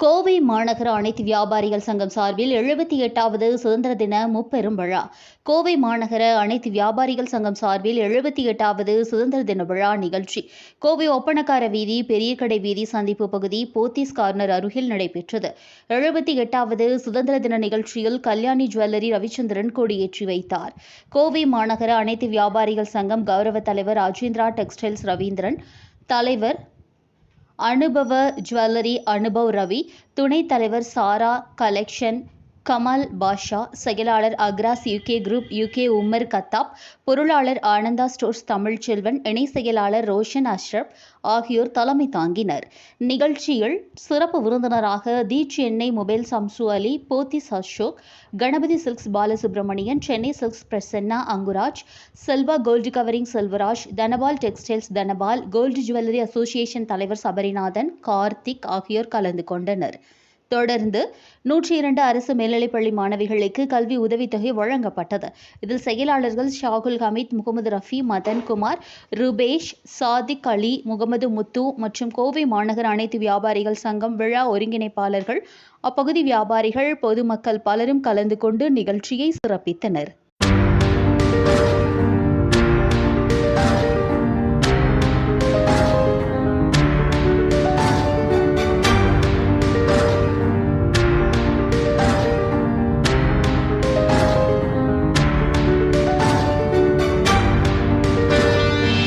கோவை மாநகர அனைத்து வியாபாரிகள் சங்கம் சார்பில் எழுபத்தி எட்டாவது சுதந்திர தின முப்பெரும் விழா. கோவை மாநகர அனைத்து வியாபாரிகள் சங்கம் சார்பில் எழுபத்தி எட்டாவது சுதந்திர தின விழா நிகழ்ச்சி. கோவை ஒப்பனக்கார வீதி பெரிய கடை வீதி சந்திப்பு பகுதி போத்தீஸ் கார்னர் அருகில் நடைபெற்றது. எழுபத்தி எட்டாவது சுதந்திர தின நிகழ்ச்சியில் கல்யாணி ஜுவல்லரி ரவிச்சந்திரன் கொடியேற்றி வைத்தார். கோவை மாநகர அனைத்து வியாபாரிகள் சங்கம் கௌரவ தலைவர் ராஜேந்திரா டெக்ஸ்டைல்ஸ் ரவீந்திரன் தலைவர் அனுபவ ஜுவல்லரி அனுபவ் ரவி துணைத் தலைவர் சாரா கலெக்ஷன் கமல் பாஷா செயலாளர் across UK group UK Umar Khattab பொருளாளர் ஆனந்தா ஸ்டோர்ஸ் தமிழ்ச்செல்வன் இணை செயலாளர் ரோஷன் அஷ்ரப் ஆகியோர் தலைமை தாங்கினர். நிகழ்ச்சியில் சிறப்பு விருந்தினராக the Chennai mobile Samsu Ali Pothys Ashok Ganapathi silks Balasubramanian Chennai silks Prasanna Anguraj Selva gold covering Selvaraj Dhanapal textiles Dhanapal gold jewellery association தலைவர் சபரிநாதன் கார்த்திக் ஆகியோர் கலந்து கொண்டனர். தொடர்ந்து நூற்றி இரண்டு அரசு மேல்நிலைப்பள்ளி மாணவிகளுக்கு கல்வி உதவித்தொகை வழங்கப்பட்டது. இதில் செயலாளர்கள் ஷாகுல் ஹமீத் முகமது ரஃபி மதன்குமார் ருபேஷ் சாதிக் அலி முகமது முத்து மற்றும் கோவை மாநகர அனைத்து வியாபாரிகள் சங்கம் விழா ஒருங்கிணைப்பாளர்கள் அப்பகுதி வியாபாரிகள் பொதுமக்கள் பலரும் கலந்து கொண்டு நிகழ்ச்சியை சிறப்பித்தனர்.